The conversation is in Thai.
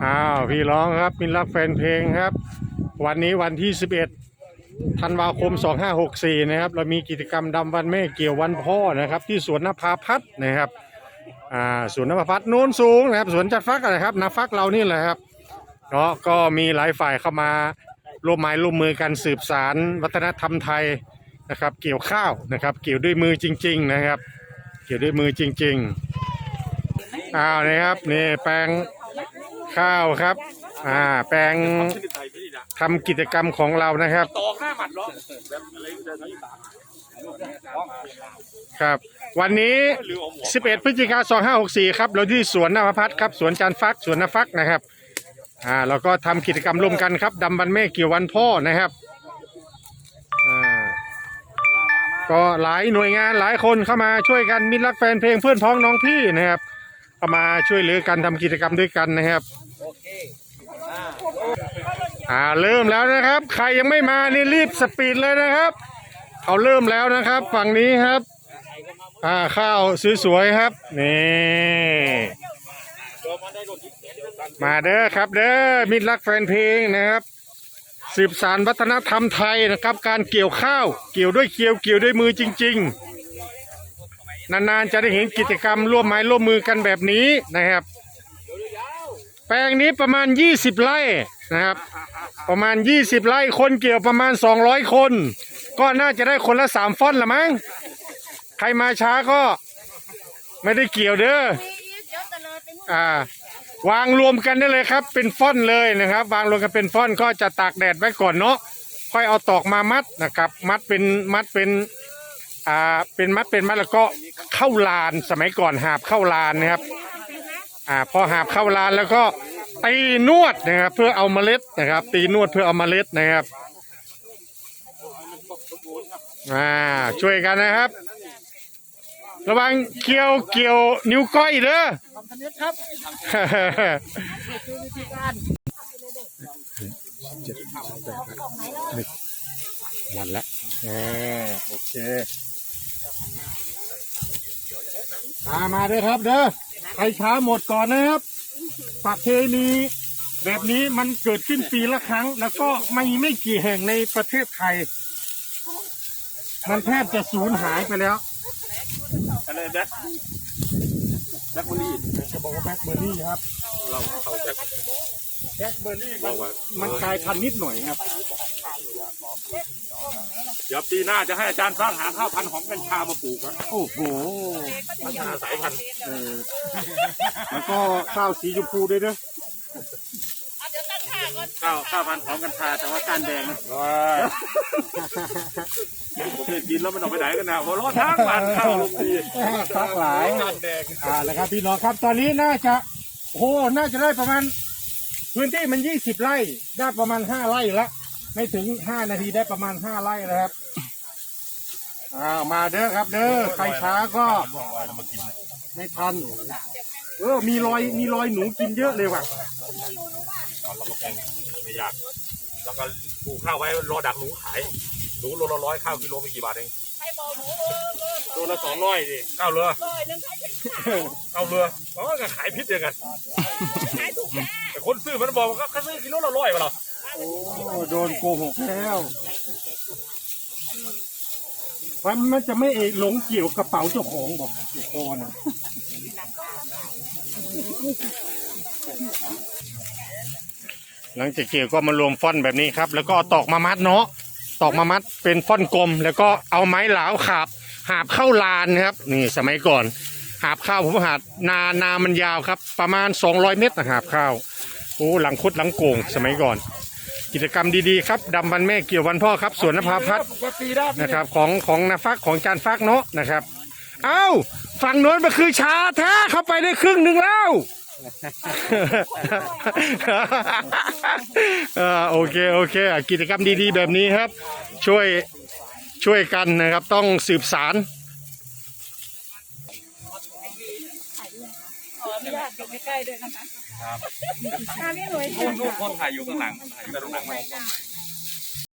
อ้าวพี่ร้องครับมินรักแฟนเพลงครับ วันนี้วันที่ 11ธันวาคม 2564 นะครับ เรามีกิจกรรมดำวันแม่เกี่ยววันพ่อนะครับ ที่สวนนภาพัฒน์นะครับอ่าสวนนภาพัฒน์โน้นสูงนะครับสวนจัดฟักนะครับนาฟักเรานี่แหละครับเนาะก็มีหลายฝ่ายเข้ามาร่วมไม้ร่วมมือกันสืบสารวัฒนธรรมไทยนะครับ เกี่ยวข้าวนะครับ เกี่ยวด้วยมือจริง ๆ นะครับ เกี่ยวด้วยมือจริง ๆอ้าวนะครับนี่แปลง ข้าวครับ อ่า แปลงทำกิจกรรมของเรานะครับ ตอกหน้าหมัดเนาะแบบอะไรอครับ วันนี้ 11 พฤศจิกายน2564 ครับ เราที่สวนนภพัฒน์ครับ สวนจานฟัก สวนนฟักนะครับ อ่า เราก็ทำกิจกรรมร่วมกันครับดำวันแม่เกี่ยววันพ่อนะครับ อ่า ก็หลายหน่วยงานหลายคนเข้ามาช่วยกันมิตรรักแฟนเพลงเพื่อนพ้องน้องพี่นะครับ เข้ามาช่วยเหลือกันทำกิจกรรมด้วยกันนะครับอ่าเริ่มแล้วนะครับ ใครยังไม่มานี่รีบสปีดเลยนะครับเขาเริ่มแล้วนะครับ ฝั่งนี้ครับ อ่าข้าวสวยๆครับนี่มาเด้อครับเด้อมิตรรักแฟนเพลงนะครับ สืบสารวัฒนธรรมไทยนะครับ การเกี่ยวข้าว เกี่ยวด้วยเกี่ยวเกี่ยวด้วยมือจริง ๆ นานๆจะได้เห็นกิจกรรมร่วมไม้ร่วมมือกันแบบนี้นะครับ แปลงนี้ประมาณ 20 ไร่นะครับ ประมาณ 20 ไร่คนเกี่ยวประมาณ 200 คน ก็น่าจะได้คนละสามฟ่อนละมั้งใครมาช้าก็ไม่ได้เกี่ยวเด้ออ่าวางรวมกันได้เลยครับ เป็นฟ่อนเลยนะครับ วางรวมกันเป็นฟ่อนก็จะตากแดดไว้ก่อนเนาะค่อยเอาตอกมามัดนะครับ มัดเป็นมัดเป็นอ่าเป็นมัดเป็นมัดแล้วก็ เข้าลานสมัยก่อนหาบเข้าลานนะครับอ่าพอหาบเข้าลานแล้วก็ตีนวดนะครับ เพื่อเอาเมล็ดนะครับ ตีนวดเพื่อเอาเมล็ดนะครับอ่าช่วยกันนะครับ ระวังเกี่ยวเกี่ยวนิ้วก้อยเด้อครับหมดแล้วเออโอเค มามาเด้อครับ เด้อใครช้าหมดก่อนนะครับประเพณีแบบนี้มันเกิดขึ้นปีละครั้ง แล้วก็ไม่ไม่กี่แห่งในประเทศไทย มันแทบจะสูญหายไปแล้วอะไรแบ็คแบ็คบุรีจะบอกว่าแบล็คเบอร์รี่ครับ เราเขาแบ็คแบล็คเบอร์รี่บอกว่ามันกลายพันธุ์นิดหน่อยครับ เดี๋ยวปีหน้าจะให้อาจารย์สร้างหาข้าวพันธุ์ของกัญชามาปลูกนะโอ้โห พัฒนาสายพันธุ์เออ แล้วก็ข้าวสีชมพูด้วยเนอะข้าวข้าวพันธุ์ของกัญชาแต่ว่าก้านแดงนะผมเห็นกินแล้วมันออกไปไหนกันนะหัวเร้อนทั้งวันข้าวลงดีคักหลายก้านแดงอ่าแล้วครับพี่น้องครับตอนนี้น่าจะโอ้โหน่าจะได้ประมาณ พื้นที่มันยี่สิบไร่ได้ประมาณห้าไร่ละ ไม่ถึงห้านาทีได้ประมาณห้าไร่แล้วครับ อ้าวมาเด้อครับ เด้อใครช้าก็ไม่ทัน เออ มีรอยมีรอยหนูกินเยอะเลยว่ะเราก็แกงไม่ยาก แล้วก็ปลูกข้าวไว้รอดักหนูขาย หนูโลละร้อยข้าวกิโลไม่กี่บาทเองโลละสองร้อยดิข้าวเรือข้าวเรืออ๋อก็ขายพิษเดียวกันแต่คนซื้อมันบอกว่าก็ซื้อกิโลละร้อยป่ะหรอ โอ้โดนโกหกแล้วมันมันจะไม่เอกหลงเกี่ยวกระเป๋าเจ้าของบอกเจ้าคอนะหลังจากเกี่ยวก็มารวมฟ่อนแบบนี้ครับ แล้วก็ตอกมามัดเนาะตอกมามัดเป็นฟ่อนกลม แล้วก็เอาไม้หลาวขาบ หาบเข้าลานครับ นี่สมัยก่อน หาบข้าวผมหาบนานามันยาวครับ ประมาณ 200 เมตรนะหาบข้าวโอ้หลังคุดหลังโก่งสมัยก่อน กิจกรรมดีๆครับดำวันแม่เกี่ยววันพ่อครับสวนนภาพัฒน์นะครับของของนาฟักของจานฟักเนาะนะครับ เอ้าฝั่งโน้นมันคือชาแท้เข้าไปได้ครึ่งหนึ่งแล้วอ่าโอเคโอเคอะกิจกรรมดีๆ แบบนี้ครับ ช่วยช่วยกันนะครับต้องสืบสาร ขออนุญาตดูใกล้ๆด้วยนะคะครับพี่หน่วย นู่นนู่นคนถ่ายอยู่ข้างหลังถ่ายอยู่ตรงนั้น